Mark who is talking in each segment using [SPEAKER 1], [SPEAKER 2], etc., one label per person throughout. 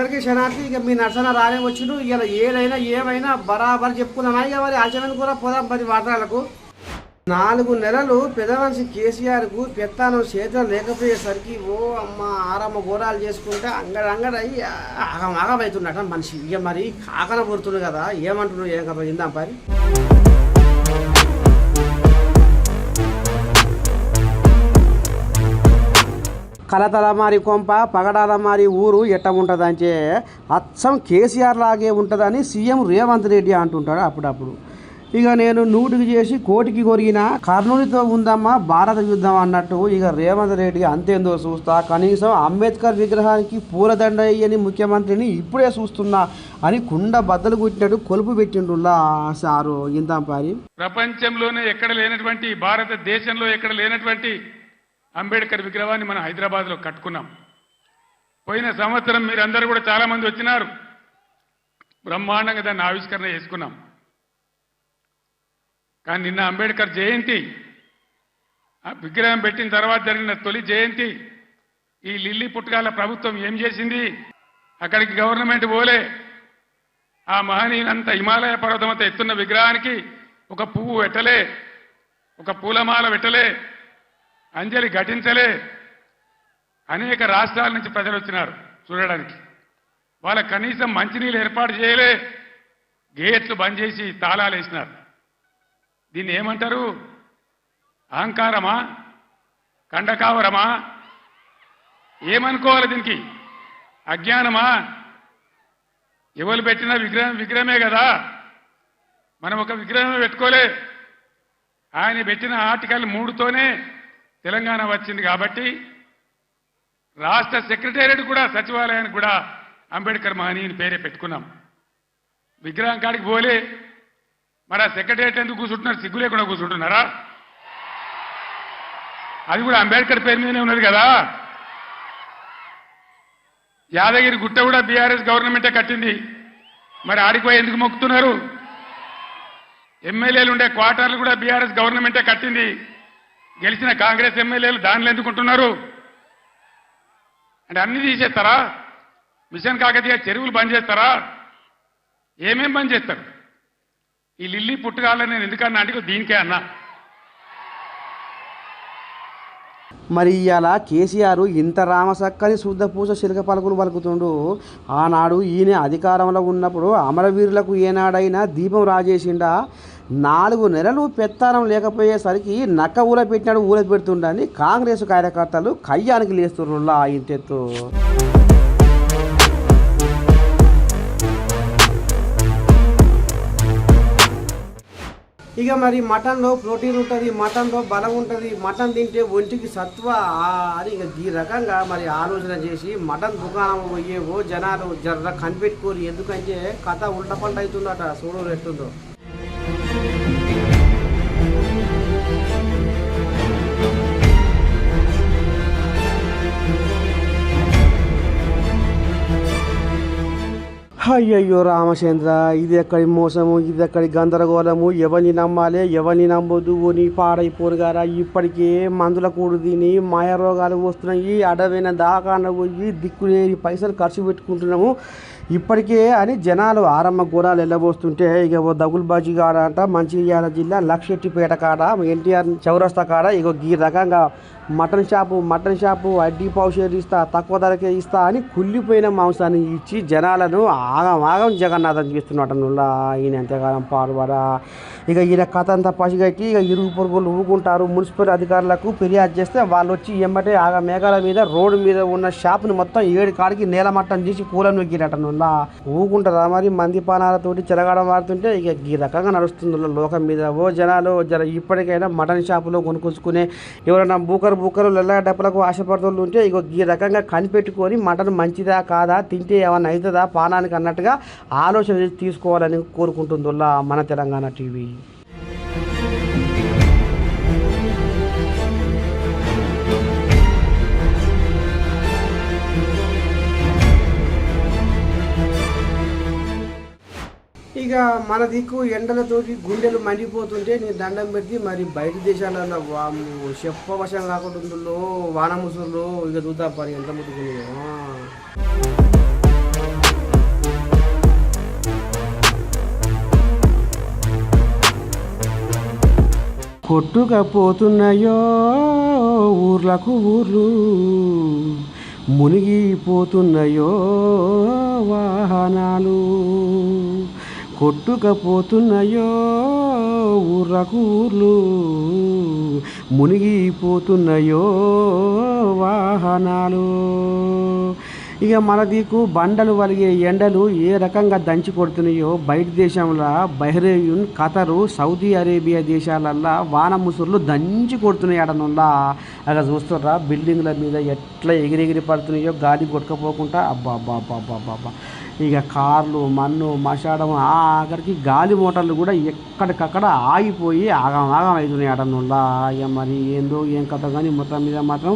[SPEAKER 1] అందరికీ శనార్థి ఇక మీ నర్సన రానే వచ్చిండు ఇక ఏదైనా ఏమైనా బరాబర్ చెప్పుకున్నామా ఇక మరి ఆచరణ కూడా పోదాం పది వార్తలకు. నాలుగు నెలలు పెద్ద మనిషి కేసీఆర్కు పెత్తానం చేతులు లేకపోయేసరికి ఓ అమ్మ ఆరమ్మ ఘోరాలు చేసుకుంటే అంగడ అంగడ ఆగం ఆగమవుతున్నట మనిషి. ఇక మరి కాకన పుడుతుంది కదా. ఏమంటున్నావు ఏం కదా ఇందాం పరి. కలతలమారి కొంప పగడాలమారి ఊరు ఎట్ట ఉంటుందంటే అచ్చం కేసీఆర్ లాగే ఉంటుందని సీఎం రేవంత్ రెడ్డి అంటుంటాడు అప్పుడప్పుడు. ఇక నేను నూటికి చేసి కోటికి కొరిగిన కర్నూలుతో ఉందమ్మా భారత యుద్ధం అన్నట్టు ఇక రేవంత్ రెడ్డి అంతేందో చూస్తా. కనీసం అంబేద్కర్ విగ్రహానికి పూలదండ అయ్యని ముఖ్యమంత్రిని ఇప్పుడే చూస్తున్నా అని కుండ బద్దలు కుట్టినట్టు కొలుపు పెట్టిండులా సారు. ఇందాం పారి.
[SPEAKER 2] ప్రపంచంలోనే ఎక్కడ లేనటువంటి భారతదేశంలో ఎక్కడ లేనటువంటి అంబేద్కర్ విగ్రహాన్ని మనం హైదరాబాద్లో కట్టుకున్నాం. పోయిన సంవత్సరం మీరందరూ కూడా చాలా మంది వచ్చినారు. బ్రహ్మాండంగా దాన్ని ఆవిష్కరణ చేసుకున్నాం. కానీ నిన్న అంబేద్కర్ జయంతి ఆ విగ్రహం పెట్టిన తర్వాత జరిగిన తొలి జయంతి ఈ లిల్లీ పుట్టగాల ప్రభుత్వం ఏం చేసింది? అక్కడికి గవర్నమెంట్ పోలే. ఆ మహనీయులంతా హిమాలయ పర్వతం అంతా ఎత్తున్న విగ్రహానికి ఒక పువ్వు పెట్టలే ఒక పూలమాల పెట్టలే. అంజలి ఘటించలే. అనేక రాష్ట్రాల నుంచి ప్రజలు వచ్చినారు చూడడానికి. వాళ్ళ కనీసం మంచినీళ్ళు ఏర్పాటు చేయలే. గేట్లు బంద్ చేసి తాళాలు వేసినారు. దీన్ని ఏమంటారు? అహంకారమా? కండకావరమా? ఏమనుకోవాలి దీనికి? అజ్ఞానమా? ఎవరు పెట్టిన విగ్రహం విగ్రహమే కదా. మనం ఒక విగ్రహమే పెట్టుకోలే. ఆయన పెట్టిన ఆర్టికల్ మూడుతోనే తెలంగాణ వచ్చింది కాబట్టి రాష్ట్ర సెక్రటేరియట్ కూడా సచివాలయానికి కూడా అంబేద్కర్ మహనీయుని పేరే పెట్టుకున్నాం. విగ్రహం కాడికి పోలే. మరి ఆ సెక్రటేరియట్ ఎందుకు కూర్చుంటున్నారు? సిగ్గు లేకుండా కూర్చుంటున్నారా? అది కూడా అంబేద్కర్ పేరు మీదనే ఉన్నది కదా. యాదగిరి గుట్ట కూడా బీఆర్ఎస్ గవర్నమెంటే కట్టింది. మరి ఆడిపోయి ఎందుకు మొక్కుతున్నారు? ఎమ్మెల్యేలు ఉండే క్వార్టర్లు కూడా బీఆర్ఎస్ గవర్నమెంటే కట్టింది. గెలిచిన కాంగ్రెస్ ఎమ్మెల్యేలు దానిలో ఎందుకుంటున్నారు? అంటే అన్ని తీసేస్తారా? మిషన్ కాకతీయ చెరువులు బంద్ చేస్తారా? ఏమేం బంద్ చేస్తారు? ఈ లిల్లీ పుట్టుకాలని నేను ఎందుకన్నా అంటే దీనికే అన్నా.
[SPEAKER 1] మరి ఇవాళ కేసీఆర్ ఇంత రామసక్కని శుద్ధ పూజ శిలక పలుకులు పలుకుతుండు. ఆనాడు ఈయన అధికారంలో ఉన్నప్పుడు అమరవీరులకు ఏనాడైనా దీపం రాజేసిండా? నాలుగు నెలలు పెత్తానం లేకపోయేసరికి నక్క ఊల పెట్టినాడు ఊల పెడుతుండని కాంగ్రెస్ కార్యకర్తలు కయ్యానికి లేస్తుర్రులా ఇంతెత్తు ఇక మరి మటన్లో ప్రోటీన్ ఉంటుంది మటన్లో బలం ఉంటుంది మటన్ తింటే ఒంటికి సత్వ? అని ఇక ఈ రకంగా మరి ఆలోచన చేసి మటన్ దుకాణం పోయేవో జనాలు జర్ర కనిపెట్టుకోరు. ఎందుకంటే కథ ఉల్ట అవుతుందట చూడు ఎట్టుందో అయ్యయ్యో రామచంద్ర ఇది ఎక్కడి మోసము ఇది ఎక్కడి గందరగోళము? ఎవరిని నమ్మాలి ఎవరిని నమ్మొద్దు? నీ పాడైపోరు గారా ఇప్పటికే మందుల కూడు తిని మాయ రోగాలు వస్తున్నాయి. అడవైన దాకా పోయి దిక్కులేని పైసలు ఖర్చు పెట్టుకుంటున్నాము. ఇప్పటికే అని జనాలు ఆరమ్మ గోడాలు వెళ్ళబోస్తుంటే ఇక ఓ దగుల్బాజీ కాడ అంట మంచిర్యాల జిల్లా లక్షెట్టిపేట కాడ ఎన్టీఆర్ చౌరస్తా కాడ ఇక ఈ రకంగా మటన్ షాపు మటన్ షాపు అడ్డీ పౌషేర్ ఇస్తా తక్కువ ధరకే ఇస్తా అని కుళ్ళిపోయిన మాంసాన్ని ఇచ్చి జనాలను ఆగం ఆగం జగన్నాథం చేస్తున్నట్టు నుల్లా ఈయన ఎంతకాలం పాడుబడా. ఇక ఈయన కథ అంతా పసిగట్టి ఇక ఇరుగు పొరుగులు ఊరుకుంటారు. మున్సిపల్ అధికారులకు ఫిర్యాదు చేస్తే వాళ్ళు వచ్చి ఎంబటే ఆ మేఘాల మీద రోడ్డు మీద ఉన్న షాపుని మొత్తం ఏడు కాడికి నేలమట్టం చేసి కూలను నొక్కిరట నుల్లా. మరి మంది పానాలతోటి వాడుతుంటే ఇక ఈ రకంగా నడుస్తుంది లోకం మీద. ఓ జనాలు జర ఇప్పటికైనా మటన్ షాపులో కొనుక్కొచ్చుకునే ఎవరైనా బూకరు బూకరు లెల్ల డబ్బులకు ఆశపడుతుంటే ఉంటే ఇక ఈ రకంగా కనిపెట్టుకొని మటన్ మంచిదా కాదా తింటే ఏమన్నా అవుతుందా పానానికి అన్నట్టుగా ఆలోచన తీసుకోవాలని కోరుకుంటుందిలా మన తెలంగాణ టీవీ. ఇక మన దిక్కు ఎండలతోటి గుండెలు మండిపోతుంటే నేను దండం పెట్టి మరి బయట దేశాలలో వాము చెప్పవశం కాకుండా వాన ముసులు ఇక చూద్దాం పని ఎంత ముట్టుకుని కొట్టుకపోతున్నాయో ఊర్లకు ఊర్లు మునిగిపోతున్నాయో వాహనాలు. కొట్టుకపోతున్నాయో ఊర్రకూర్లు. మునిగిపోతున్నాయో వాహనాలు. ఇక మన దిక్కు బండలు వలిగే ఎండలు ఏ రకంగా దంచి కొడుతున్నాయో బయట దేశంలో బహ్రెయిన్ ఖతరు సౌదీ అరేబియా దేశాలల్లో వాన ముసుర్లు దంచి కొడుతున్నాయి అడనుల్లా అలా చూస్తారా బిల్డింగ్ల మీద ఎట్లా ఎగిరెగిరి పడుతున్నాయో గాలి కొట్టుకపోకుండా అబ్బా అబ్బా అబ్బా అబ్బా అబ్బా. ఇక కార్లు మన్ను మషాడం ఆఖరికి గాలి మోటార్లు కూడా ఎక్కడికక్కడ ఆగిపోయి ఆగం ఆగం అవుతున్నాయి అడనుల్లా ఇక మరి ఏందో ఏం కథ కానీ మొత్తం మీద మాత్రం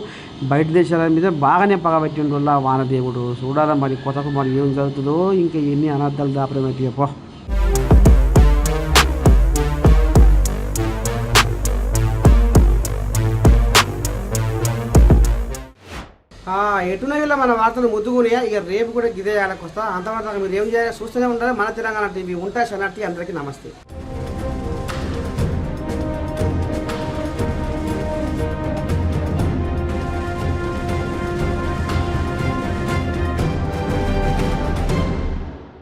[SPEAKER 1] బయట దేశాల మీద బాగానే పగబెట్టిండుల్లా వానదేవుడు. చూడాలి మరి కొత్తకు మరి ఏం జరుగుతుందో ఇంకా ఎన్ని అనర్థాలు దాపడమేటి పో. ఎటునగిలో మన వార్తలు ముద్దుకునే ఇక రేపు కూడా గిదే వస్తా అంతవరకు మీరు ఏం చేయాలి చూస్తూనే ఉండాలి. మన తెలంగాణ టీవీ ఉంటాయి సన్నట్టి అందరికీ నమస్తే.